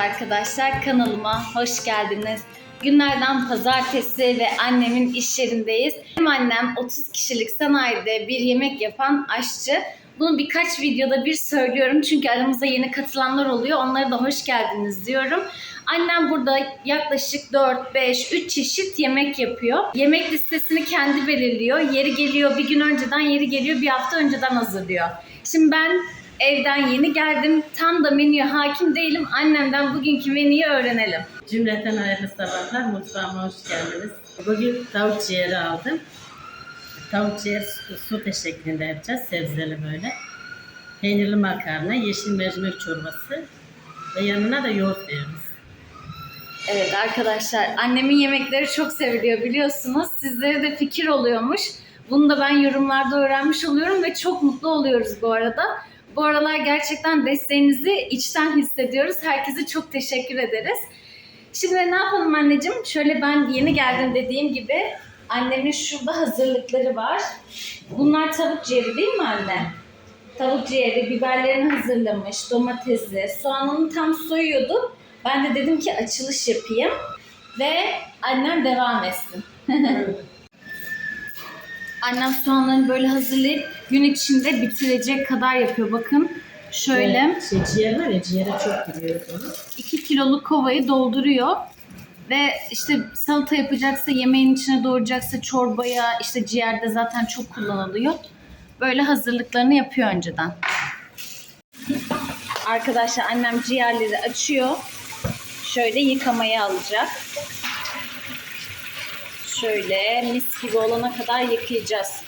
Arkadaşlar. Kanalıma hoş geldiniz. Günlerden pazartesi ve annemin iş yerindeyiz. Benim annem 30 kişilik sanayide bir yemek yapan aşçı. Bunu birkaç videoda bir söylüyorum çünkü aramıza yeni katılanlar oluyor. Onlara da hoş geldiniz diyorum. Annem burada yaklaşık 4, 5, 3 çeşit yemek yapıyor. Yemek listesini kendi belirliyor. Yeri geliyor bir gün önceden, yeri geliyor bir hafta önceden hazırlıyor. Şimdi ben evden yeni geldim. Tam da menüye hakim değilim. Annemden bugünkü menüyü öğrenelim. Cümleten hayırlı sabahlar. Mutfağıma hoş geldiniz. Bugün tavuk ciğeri aldım. Tavuk ciğer sote şeklinde yapacağız. Sebzeli böyle. Peynirli makarna, yeşil mercimek çorbası ve yanına da yoğurt veririz. Evet arkadaşlar annemin yemekleri çok seviliyor biliyorsunuz. Sizlere de fikir oluyormuş. Bunu da ben yorumlarda öğrenmiş oluyorum ve çok mutlu oluyoruz bu arada. Bu aralar gerçekten desteğinizi içten hissediyoruz. Herkese çok teşekkür ederiz. Şimdi ne yapalım anneciğim? Şöyle ben yeni geldim dediğim gibi annemin şurada hazırlıkları var. Bunlar tavuk ciğeri değil mi anne? Tavuk ciğeri, biberlerini hazırlamış, domatesi, soğanını tam soyuyordu. Ben de dedim ki açılış yapayım ve annem devam etsin. Annem soğanlarını böyle hazırlayıp gün içinde bitirecek kadar yapıyor. Bakın şöyle Ve Şey, ciğer var ya ciğere çok giriyoruz onu. 2 kiloluk kovayı dolduruyor. Ve işte salata yapacaksa, yemeğin içine doğrayacaksa çorbaya, işte ciğerde zaten çok kullanılıyor. Böyle hazırlıklarını yapıyor önceden. Arkadaşlar annem ciğerleri açıyor. Şöyle yıkamaya alacak. Şöyle mis gibi olana kadar yıkayacağız.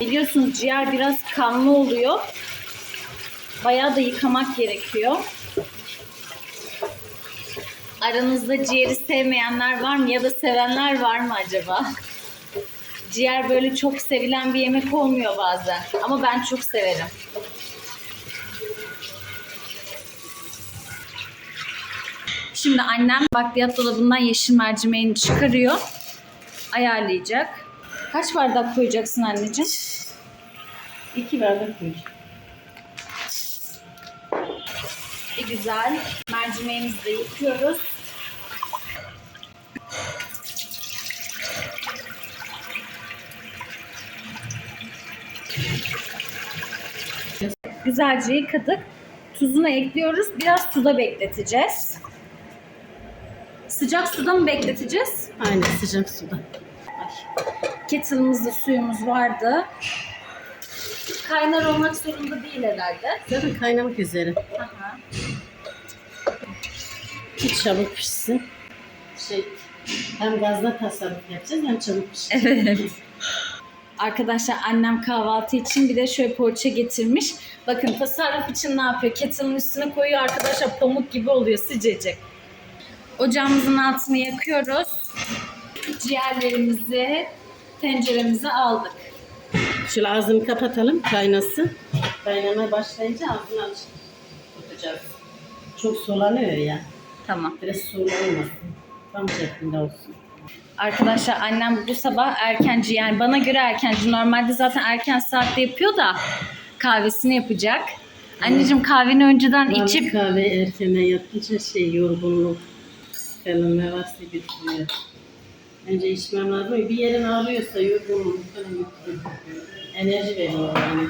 Biliyorsunuz ciğer biraz kanlı oluyor. Bayağı da yıkamak gerekiyor. Aranızda ciğeri sevmeyenler var mı ya da sevenler var mı acaba? Ciğer böyle çok sevilen bir yemek olmuyor bazen. Ama ben çok severim. Şimdi annem bakliyat dolabından yeşil mercimeğini çıkarıyor. Ayarlayacak. Kaç bardak koyacaksın anneciğim? İki bardak koy. Bir güzel mercimeğimizi de yıkıyoruz. Güzelce yıkadık. Tuzunu ekliyoruz. Biraz suda bekleteceğiz. Sıcak suda mı bekleteceğiz? Aynen sıcak suda. Kettle'ımızda suyumuz vardı. Kaynar olmak zorunda değil herhalde. Zaten kaynamak üzere. Aha. Hiç çabuk pişsin. Şey, hem gazda tasarruf yapacağız hem çabuk pişsin. Evet. Arkadaşlar annem kahvaltı için bir de şöyle poğaça getirmiş. Bakın tasarruf için ne yapıyor? Kettle'ın üstüne koyuyor arkadaşlar pamuk gibi oluyor sıcacık. Ocağımızın altını yakıyoruz. Ciğerlerimizi tenceremize aldık. Şöyle ağzını kapatalım kaynasın. Kaynamaya başlayınca ağzını açıp tutacağız. Çok sulanıyor ya. Tamam. Biraz sulanmasın. Tam şeklinde olsun. Arkadaşlar annem bu sabah erkenci yani bana göre erkenci. Normalde zaten erken saatte yapıyor da kahvesini yapacak. Anneciğim kahveni önceden Vallahi içip kahve erkene yapınca şey yorgunluk falan ne varsa götürüyor. Önce içmem lazım. Bir yerin ağrıyorsa götürüyor. Enerji veriyor yani.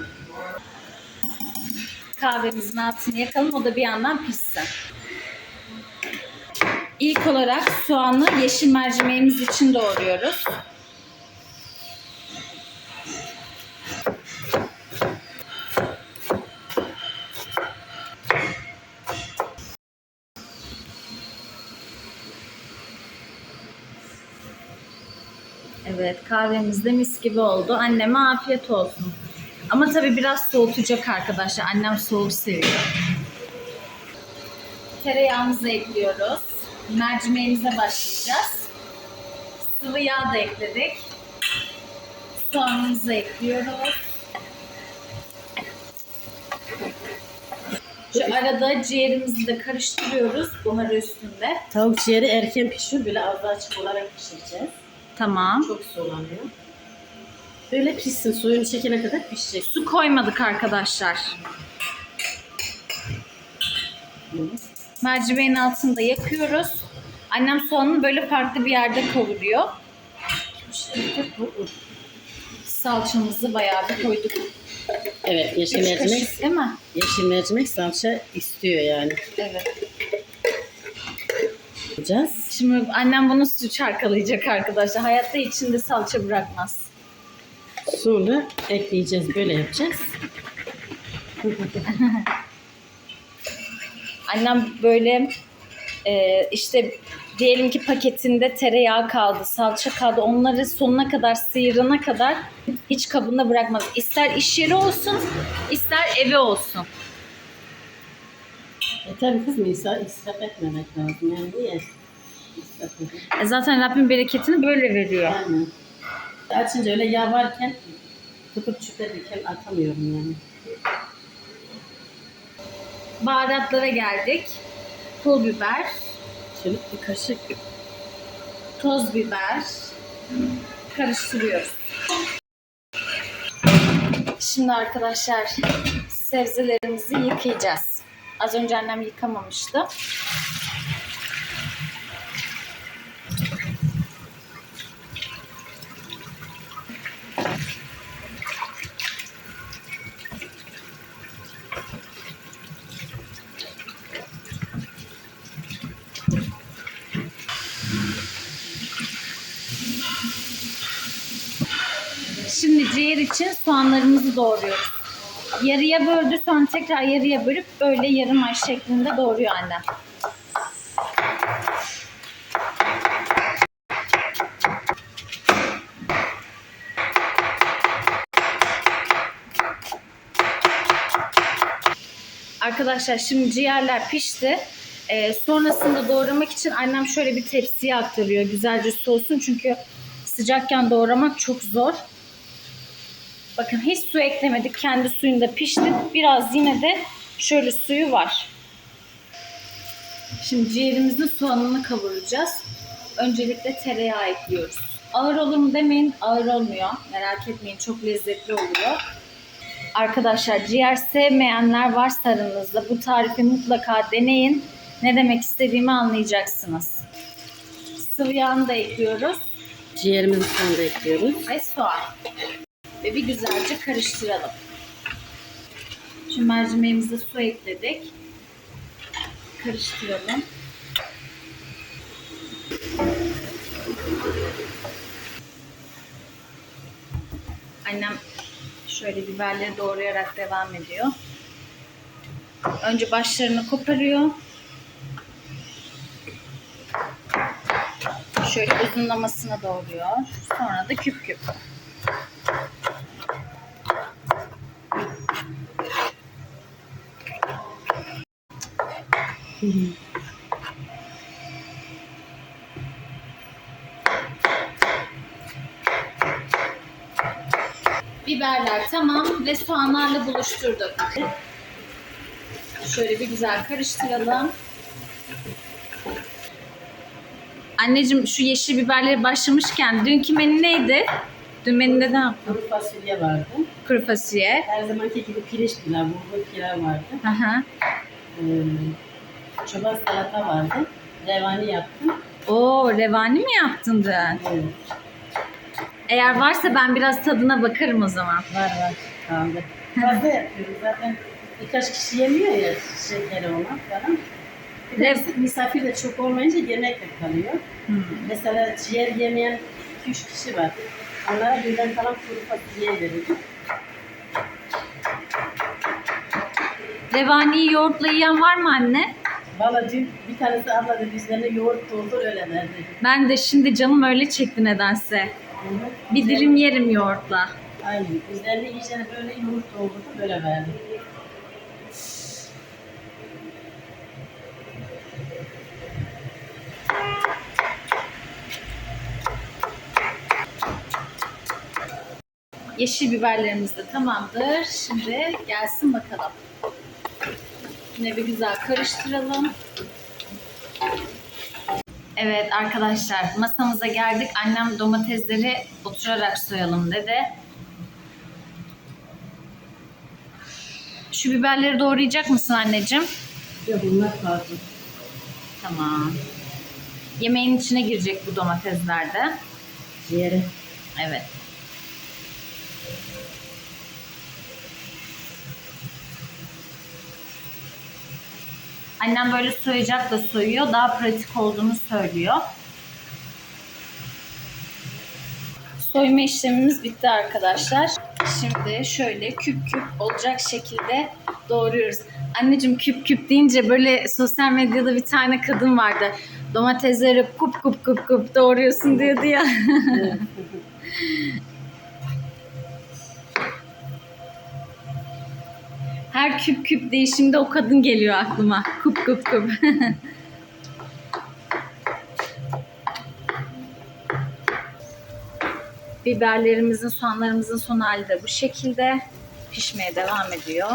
kahvemizin altını yakalım. O da bir yandan pişsin. İlk olarak soğanı yeşil mercimeğimiz için doğruyoruz. Evet kahvemiz de mis gibi oldu. Anneme afiyet olsun. Ama tabii biraz soğutacak arkadaşlar. Annem soğuk seviyor. Tereyağımızı ekliyoruz. Mercimeğimize başlayacağız. Sıvı yağ da ekledik. Soğanımızı ekliyoruz. Şu arada ciğerimizi de karıştırıyoruz buharı üstünde. Tavuk ciğeri erken pişiyor. Böyle ağzı açık olarak pişireceğiz. Tamam. Çok sulanıyor. Böyle pişsin. Suyunu çekene kadar pişecek. Su koymadık arkadaşlar. Mercimeğin altını da yakıyoruz. Annem soğanını böyle farklı bir yerde kavuruyor. Salçamızı bayağı bir koyduk. Evet yeşil Üç mercimek, kaşık değil mi? yeşil mercimek salça istiyor yani. Evet. Yapacağız. Şimdi annem bunu süt çarkalayacak arkadaşlar. Hayatta içinde salça bırakmaz. Sonra ekleyeceğiz. Böyle yapacağız. Annem böyle e, işte diyelim ki paketinde tereyağı kaldı, salça kaldı. Onları sonuna kadar sıyırana kadar hiç kabında bırakmaz. İster iş yeri olsun, ister evi olsun. E tabii kız Nisa israf etmemek lazım. Yani niye israf edin? E zaten Rabbim bereketini böyle veriyor. Yani. Açınca öyle yağ varken tutup çüplerken atamıyorum yani. Baharatlara geldik. Pul biber, Şöyle bir kaşık toz biber karıştırıyoruz. Şimdi arkadaşlar sebzelerimizi yıkayacağız. Az önce annem yıkamamıştı. Şimdi ciğer için soğanlarımızı doğruyoruz. Yarıya böldü sonra tekrar yarıya bölüp böyle yarım ay şeklinde doğruyor annem. Arkadaşlar şimdi ciğerler pişti. Ee, sonrasında doğramak için annem şöyle bir tepsiye aktarıyor. Güzelce soğusun çünkü sıcakken doğramak çok zor. Bakın hiç su eklemedik. Kendi suyunda pişti. Biraz yine de şöyle suyu var. Şimdi ciğerimizin soğanını kavuracağız. Öncelikle tereyağı ekliyoruz. Ağır olur mu demeyin. Ağır olmuyor. Merak etmeyin. Çok lezzetli oluyor. Arkadaşlar ciğer sevmeyenler varsa aranızda bu tarifi mutlaka deneyin. Ne demek istediğimi anlayacaksınız. Sıvı yağını da ekliyoruz ciğerimizi sonra ekliyoruz. ve soğan. Ve bir güzelce karıştıralım. Şimdi mercimeğimize su ekledik. Karıştıralım. Annem şöyle biberleri doğrayarak devam ediyor. Önce başlarını koparıyor. Şöyle uzunlamasına doğruyor. Sonra da küp küp. Biberler tamam ve soğanlarla buluşturduk. Şöyle bir güzel karıştıralım. Anneciğim şu yeşil biberleri başlamışken dünkü menü neydi? Dün menüde ne yaptın? Kuru fasulye vardı. Kuru fasulye. Her zamanki gibi pirinç pilav, bulgur pilav vardı. Aha. Ee, çoban salata vardı. Revani yaptım. Oo revani mi yaptın dün? Evet. Eğer varsa ben biraz tadına bakarım o zaman. Var var. Kaldı. Fazla yapıyoruz zaten. Birkaç kişi yemiyor ya şekeri olan falan. Bir de Rev- misafir de çok olmayınca yemek de kalıyor. Hmm. Mesela ciğer yemeyen 2-3 kişi var. Onlara birden kalan kuru fasulye verildi. Revaniyi yoğurtla yiyen var mı anne? Valla bir tanesi abla dedi üzerine yoğurt doldur öyle verdi. Ben de şimdi canım öyle çekti nedense. Bir dilim yerim yoğurtla. Aynen. Üzerine iyicene böyle yoğurt doldurdu böyle verdi. Yeşil biberlerimiz de tamamdır. Şimdi gelsin bakalım. Yine bir güzel karıştıralım. Evet arkadaşlar masamıza geldik. Annem domatesleri oturarak soyalım dedi. Şu biberleri doğrayacak mısın anneciğim? Yok bunlar farklı. Tamam. Yemeğin içine girecek bu domatesler de. Ciğeri. Evet. Annem böyle soyacak da soyuyor. Daha pratik olduğunu söylüyor. Soyma işlemimiz bitti arkadaşlar. Şimdi şöyle küp küp olacak şekilde doğruyoruz. Anneciğim küp küp deyince böyle sosyal medyada bir tane kadın vardı. Domatesleri kup kup kup kup doğruyorsun diyordu ya. Her küp küp değişimde o kadın geliyor aklıma. Kup kup kup. Biberlerimizin, soğanlarımızın son hali de bu şekilde. Pişmeye devam ediyor.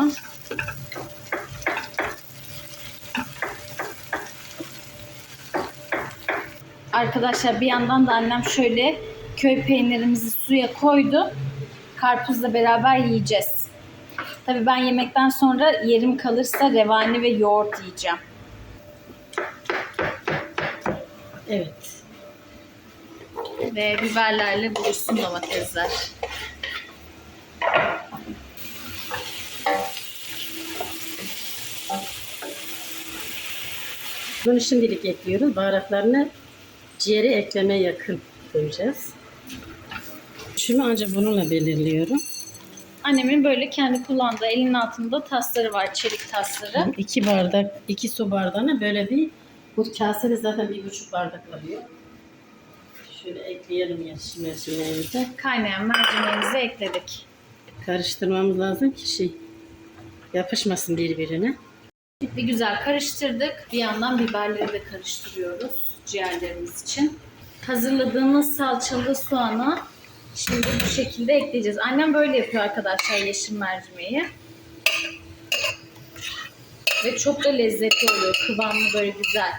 Arkadaşlar bir yandan da annem şöyle köy peynirimizi suya koydu. Karpuzla beraber yiyeceğiz. Tabii ben yemekten sonra yerim kalırsa revani ve yoğurt yiyeceğim. Evet. Ve biberlerle buluşsun domatesler. Bunu şimdilik ekliyoruz. Baharatlarını ciğeri eklemeye yakın koyacağız. Şunu ancak bununla belirliyorum. Annemin böyle kendi kullandığı elinin altında tasları var, çelik tasları. İki bardak, iki su bardağına böyle bir bu kasede zaten bir buçuk bardak alıyor. Şöyle ekleyelim yeşil mercimeğimizi. Kaynayan mercimeğimizi ekledik. Karıştırmamız lazım ki şey yapışmasın birbirine. Bir güzel karıştırdık. Bir yandan biberleri de karıştırıyoruz ciğerlerimiz için. Hazırladığımız salçalı soğanı şimdi bu şekilde ekleyeceğiz. Annem böyle yapıyor arkadaşlar yeşil mercimeği. Ve çok da lezzetli oluyor. Kıvamı böyle güzel.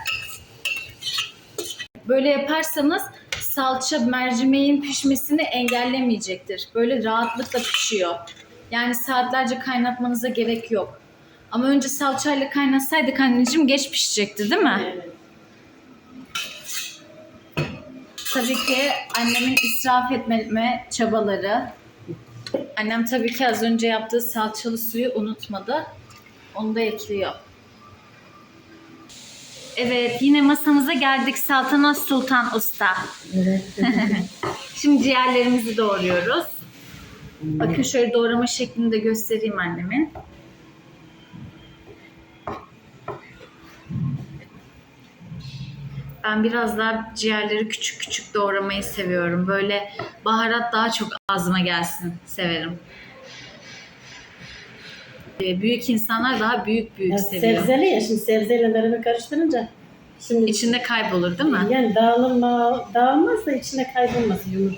Böyle yaparsanız salça mercimeğin pişmesini engellemeyecektir. Böyle rahatlıkla pişiyor. Yani saatlerce kaynatmanıza gerek yok. Ama önce salçayla kaynatsaydık anneciğim geç pişecekti değil mi? Evet. Tabii ki annemin israf etmeme çabaları. Annem tabii ki az önce yaptığı salçalı suyu unutmadı. Onu da ekliyor. Evet yine masamıza geldik Saltanat Sultan Usta. Evet. Şimdi ciğerlerimizi doğruyoruz. Bakın şöyle doğrama şeklini de göstereyim annemin. Ben biraz daha ciğerleri küçük küçük doğramayı seviyorum. Böyle baharat daha çok ağzıma gelsin severim. Ee, Büyük insanlar daha büyük büyük Ya seviyor. sebzeli ya şimdi sebzeyle beraber karıştırınca şimdi İçinde kaybolur değil mi? yani dağılma, dağılmaz da içine kaybolmaz. Yumuş,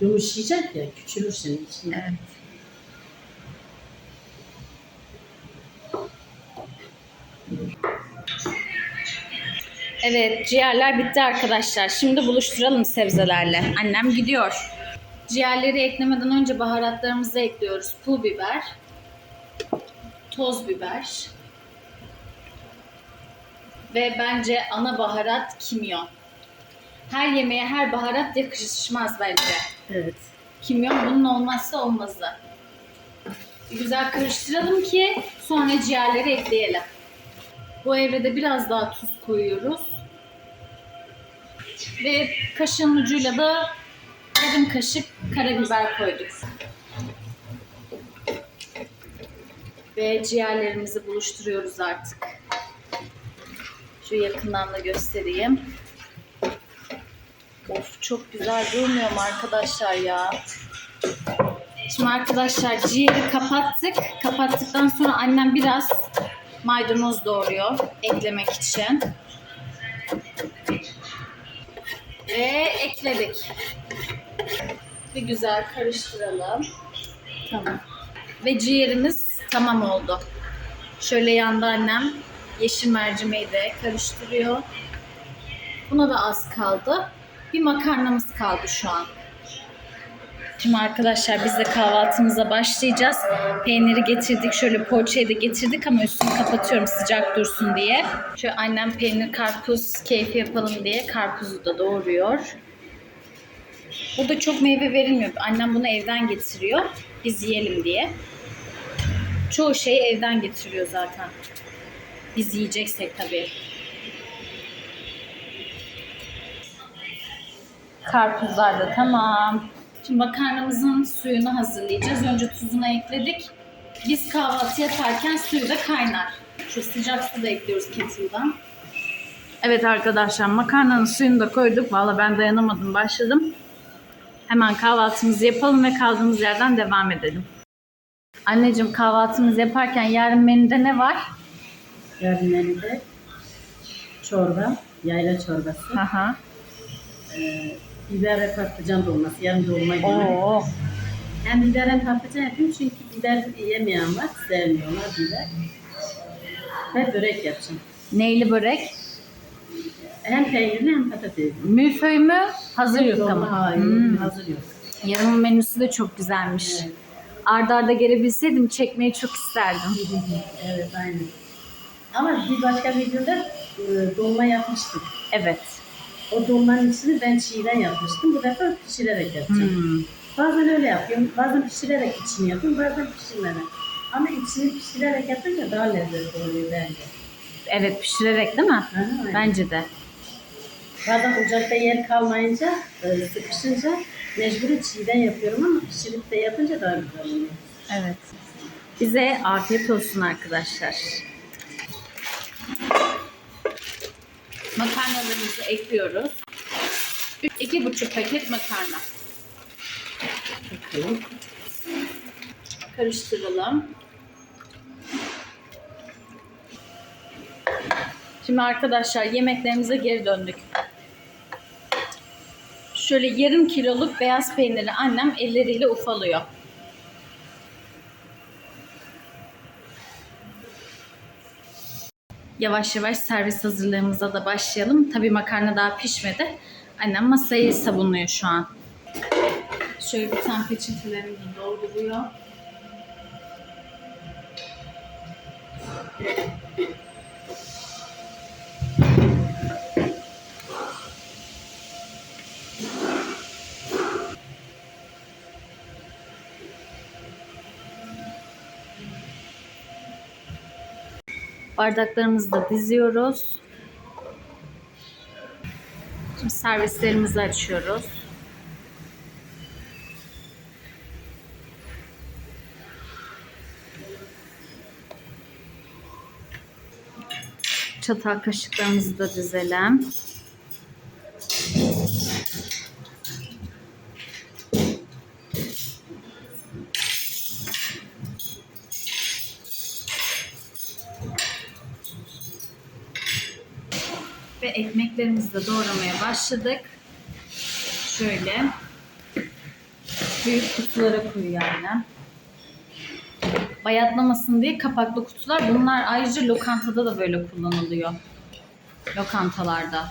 yumuşayacak ya küçülür şimdi içinde. Evet. Evet, ciğerler bitti arkadaşlar. Şimdi buluşturalım sebzelerle. Annem gidiyor. Ciğerleri eklemeden önce baharatlarımızı ekliyoruz. Pul biber, toz biber ve bence ana baharat kimyon. Her yemeğe her baharat yakışmaz bence. Evet. Kimyon bunun olmazsa olmazı. Güzel karıştıralım ki sonra ciğerleri ekleyelim. Bu evrede biraz daha tuz koyuyoruz. Ve kaşığın ucuyla da yarım kaşık karabiber koyduk. Ve ciğerlerimizi buluşturuyoruz artık. Şu yakından da göstereyim. Of çok güzel durmuyor mu arkadaşlar ya? Şimdi arkadaşlar ciğeri kapattık. Kapattıktan sonra annem biraz maydanoz doğruyor eklemek için. Ve ekledik. Bir güzel karıştıralım. Tamam. Ve ciğerimiz tamam oldu. Şöyle yanda annem yeşil mercimeği de karıştırıyor. Buna da az kaldı. Bir makarnamız kaldı şu an. Şimdi arkadaşlar biz de kahvaltımıza başlayacağız. Peyniri getirdik. Şöyle poğaçayı da getirdik ama üstünü kapatıyorum sıcak dursun diye. Şöyle annem peynir karpuz keyfi yapalım diye karpuzu da doğruyor. Burada çok meyve verilmiyor. Annem bunu evden getiriyor. Biz yiyelim diye. Çoğu şeyi evden getiriyor zaten. Biz yiyeceksek tabii. Karpuzlar da tamam. Şimdi makarnamızın suyunu hazırlayacağız. Önce tuzunu ekledik. Biz kahvaltı yaparken suyu da kaynar. Şu sıcak su da ekliyoruz kettle'dan. Evet arkadaşlar makarnanın suyunu da koyduk. Valla ben dayanamadım başladım. Hemen kahvaltımızı yapalım ve kaldığımız yerden devam edelim. Anneciğim kahvaltımızı yaparken yarın menüde ne var? Yarın menüde çorba, yayla çorbası, Aha. e, biber ve patlıcan dolması, yarım dolma gibi. Oo. Hem biber hem patlıcan yapıyorum çünkü biber yemeyen var, sevmiyorlar biber. Ve börek yapacağım. Neyli börek? Hem peynirli hem patatesli. Milföy mü? Hazır yufka mı? Dolma, hayır, Hmm. hazır yok. Yarımın menüsü de çok güzelmiş. Evet. Arda arda gelebilseydim çekmeyi çok isterdim. evet, aynen. Ama bir başka videoda e, dolma yapmıştık. Evet. O dolmanın içini ben çiğden yapmıştım. Bu defa pişirerek yapacağım. Hmm. Bazen öyle yapıyorum. Bazen pişirerek içini yapıyorum. Bazen pişirmeden. Ama içini pişirerek yapınca daha lezzetli oluyor bence. Evet pişirerek değil mi? Aha, aynen. Bence de. Bazen ocakta yer kalmayınca, e, sıkışınca mecburi çiğden yapıyorum ama pişirip de yapınca daha güzel oluyor. Evet. Bize afiyet olsun arkadaşlar. Makarnalarımızı ekliyoruz. Üç- iki buçuk paket makarna. Karıştıralım. Şimdi arkadaşlar yemeklerimize geri döndük. Şöyle yarım kiloluk beyaz peyniri annem elleriyle ufalıyor. Yavaş yavaş servis hazırlığımıza da başlayalım. Tabii makarna daha pişmedi. Annem masayı sabunuyor şu an. Şöyle bir tane peçetelerimizi dolduruyor. Bardaklarımızı da diziyoruz. Şimdi servislerimizi açıyoruz. Çatal kaşıklarımızı da dizelim. Ve ekmeklerimizi de doğramaya başladık. Şöyle. Büyük kutulara koyuyor annem. Bayatlamasın diye kapaklı kutular. Bunlar ayrıca lokantada da böyle kullanılıyor. Lokantalarda.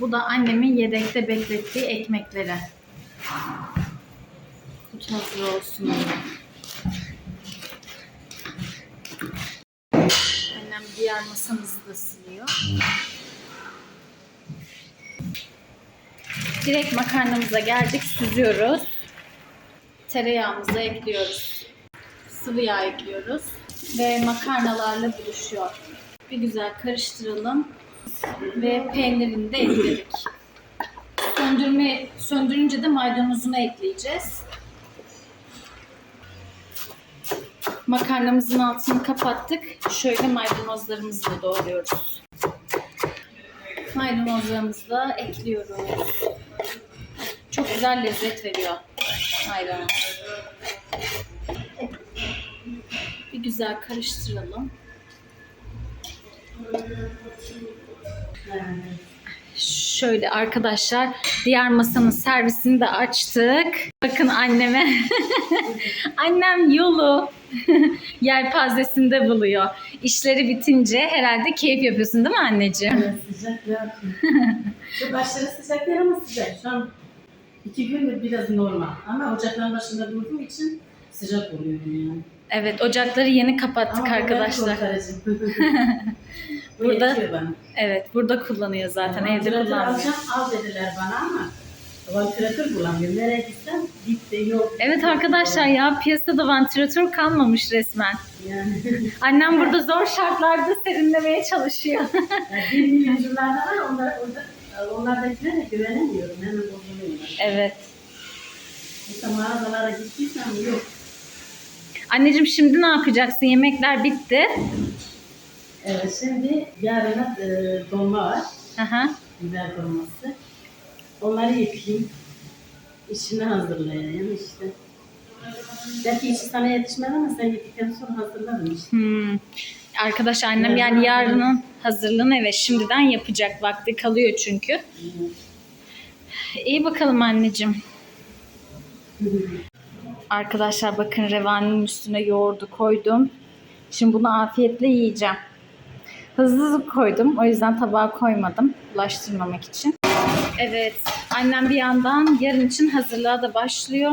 Bu da annemin yedekte beklettiği ekmekleri. Hazır olsun. Annem diğer masamızı da siliyor. Direkt makarnamıza geldik. Süzüyoruz. Tereyağımızı ekliyoruz. Sıvı yağ ekliyoruz. Ve makarnalarla buluşuyor. Bir güzel karıştıralım. Ve peynirini de ekledik. Söndürme, söndürünce de maydanozunu ekleyeceğiz. Makarnamızın altını kapattık. Şöyle maydanozlarımızı da doğruyoruz. Maydanozlarımızı da ekliyoruz. Çok güzel lezzet veriyor maydanoz. Bir güzel karıştıralım. Şöyle arkadaşlar Diğer masanın servisini de açtık. Bakın anneme. Annem yolu yelpazesinde buluyor. İşleri bitince herhalde keyif yapıyorsun değil mi anneciğim? Evet, sıcak ya. Şu başları sıcak değil ama sıcak. Şu an iki gündür biraz normal. Ama ocakların başında durduğum için sıcak oluyor yani. Evet ocakları yeni kapattık Ama arkadaşlar. Burada- yetiyor bana. Evet burada kullanıyor zaten evde Vantilatör kullanmıyor. alacağım, al dediler bana ama vantilatör bulamıyorum. Nereye gitsem gitti yok. Evet arkadaşlar ya piyasada vantilatör kalmamış resmen. Yani, Annem burada zor şartlarda serinlemeye çalışıyor. yani milyoncularda var onlar, orada, onlardakilere güvenemiyorum. Hemen bozuluyorlar. evet. Mesela mağazalara gittiysem yok. Anneciğim şimdi ne yapacaksın? Yemekler bitti. Evet, şimdi yarına e, dolma var. Aha. Biber dolması. Onları yapayım. İşini hazırlayayım işte. Belki işi sana yetişmez ama sen gittikten sonra hazırlarım işte. Hmm. Arkadaş annem yani yarının hazırlığını evet şimdiden yapacak. Vakti kalıyor çünkü. İyi bakalım anneciğim. Arkadaşlar bakın revanin üstüne yoğurdu koydum. Şimdi bunu afiyetle yiyeceğim. Hızlı koydum. O yüzden tabağa koymadım. Bulaştırmamak için. Evet. Annem bir yandan yarın için hazırlığa da başlıyor.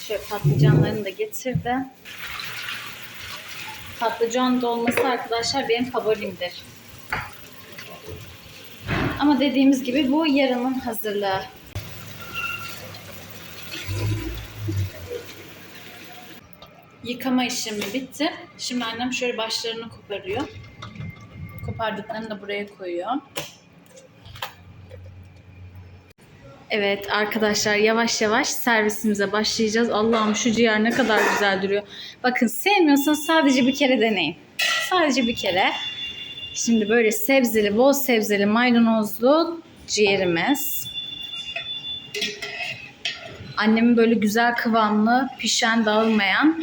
Şöyle patlıcanlarını da getirdi. Patlıcan dolması arkadaşlar benim favorimdir. Ama dediğimiz gibi bu yarının hazırlığı. Yıkama işlemi bitti. Şimdi annem şöyle başlarını koparıyor. Kopardıklarını da buraya koyuyor. Evet arkadaşlar yavaş yavaş servisimize başlayacağız. Allah'ım şu ciğer ne kadar güzel duruyor. Bakın sevmiyorsanız sadece bir kere deneyin. Sadece bir kere. Şimdi böyle sebzeli, bol sebzeli, maydanozlu ciğerimiz. Annemin böyle güzel kıvamlı, pişen, dağılmayan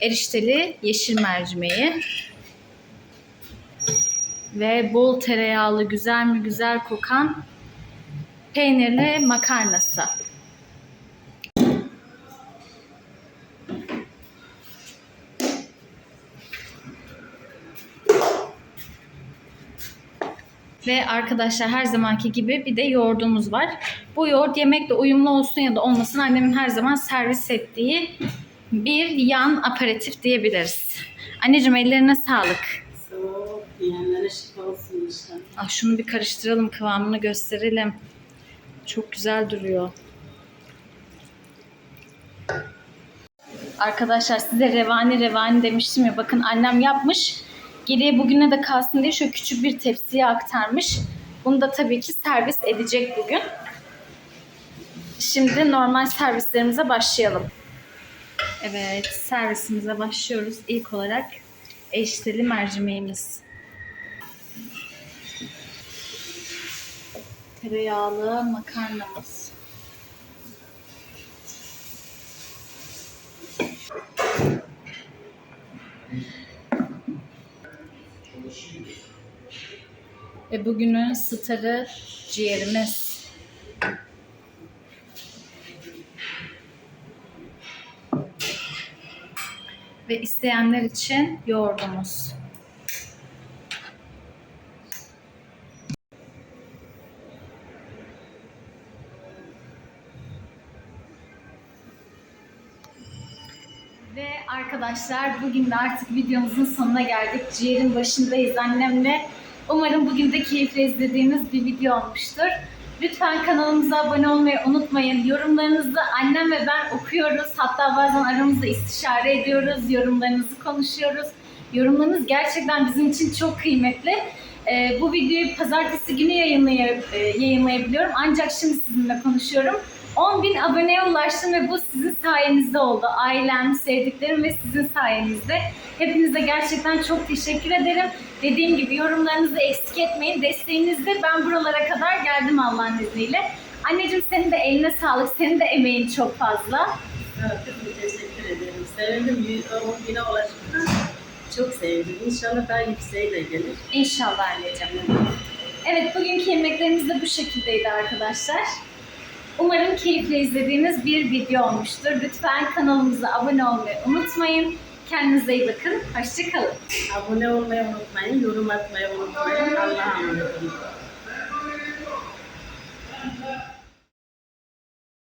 erişteli yeşil mercimeği. Ve bol tereyağlı, güzel mi güzel kokan peynirli makarnası. Ve arkadaşlar her zamanki gibi bir de yoğurdumuz var. Bu yoğurt yemekle uyumlu olsun ya da olmasın annemin her zaman servis ettiği bir yan aperatif diyebiliriz. Anneciğim ellerine sağlık. Soğuk yiyenlere şifa olsun inşallah. Ah şunu bir karıştıralım kıvamını gösterelim. Çok güzel duruyor. Arkadaşlar size revani revani demiştim ya bakın annem yapmış. Geriye bugüne de kalsın diye şöyle küçük bir tepsiye aktarmış. Bunu da tabii ki servis edecek bugün. Şimdi normal servislerimize başlayalım. Evet servisimize başlıyoruz. İlk olarak eşteli mercimeğimiz. Tereyağlı makarnamız. Ve bugünün starı ciğerimiz. Ve isteyenler için yoğurdumuz. Ve arkadaşlar bugün de artık videomuzun sonuna geldik. Ciğerin başındayız annemle. Umarım bugün de keyifle izlediğiniz bir video olmuştur. Lütfen kanalımıza abone olmayı unutmayın. Yorumlarınızı annem ve ben okuyoruz. Hatta bazen aramızda istişare ediyoruz. Yorumlarınızı konuşuyoruz. Yorumlarınız gerçekten bizim için çok kıymetli. Ee, bu videoyu pazartesi günü yayınlay- e, yayınlayabiliyorum. Ancak şimdi sizinle konuşuyorum. 10.000 aboneye ulaştım ve bu sizin sayenizde oldu. Ailem, sevdiklerim ve sizin sayenizde. Hepinize gerçekten çok teşekkür ederim. Dediğim gibi yorumlarınızı eksik etmeyin. Desteğinizle ben buralara kadar geldim Allah'ın izniyle. Anneciğim senin de eline sağlık. Senin de emeğin çok fazla. Evet, teşekkür ederim. Sevindim. 10 bine ulaştım. Çok sevdim. İnşallah daha yükseğe de gelir. İnşallah anneciğim. Evet bugünkü yemeklerimiz de bu şekildeydi arkadaşlar. Umarım keyifle izlediğiniz bir video olmuştur. Lütfen kanalımıza abone olmayı unutmayın. Kendinize iyi bakın. Hoşçakalın. Abone olmayı unutmayın, yorum atmayı unutmayın. Allah'a emanet olun.